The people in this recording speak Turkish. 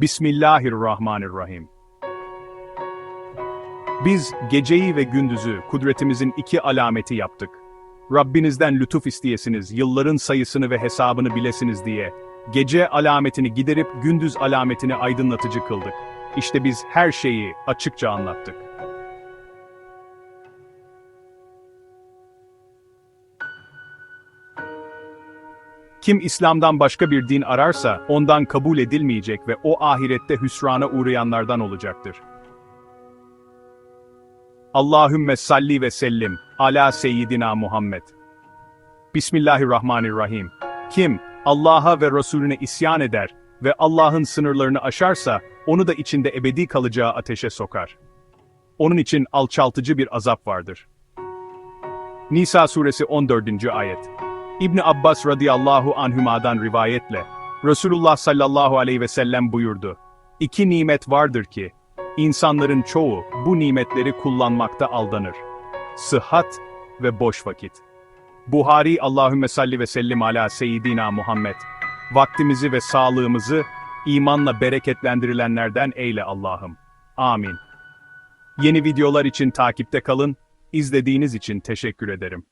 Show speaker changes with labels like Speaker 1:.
Speaker 1: Bismillahirrahmanirrahim. Biz geceyi ve gündüzü kudretimizin iki alameti yaptık. Rabbinizden lütuf isteyesiniz, yılların sayısını ve hesabını bilesiniz diye. Gece alametini giderip gündüz alametini aydınlatıcı kıldık. İşte biz her şeyi açıkça anlattık. Kim İslam'dan başka bir din ararsa ondan kabul edilmeyecek ve o ahirette hüsrana uğrayanlardan olacaktır. Allahümme salli ve sellim ala seyyidina Muhammed. Bismillahirrahmanirrahim. Kim Allah'a ve Resulüne isyan eder ve Allah'ın sınırlarını aşarsa onu da içinde ebedi kalacağı ateşe sokar. Onun için alçaltıcı bir azap vardır. Nisa suresi 14. ayet. İbni Abbas radıyallahu anhümadan rivayetle, Resulullah sallallahu aleyhi ve sellem buyurdu. İki nimet vardır ki, insanların çoğu bu nimetleri kullanmakta aldanır. Sıhhat ve boş vakit. Buhari Allahümme salli ve sellim ala seyyidina Muhammed. Vaktimizi ve sağlığımızı imanla bereketlendirilenlerden eyle Allah'ım. Amin. Yeni videolar için takipte kalın, izlediğiniz için teşekkür ederim.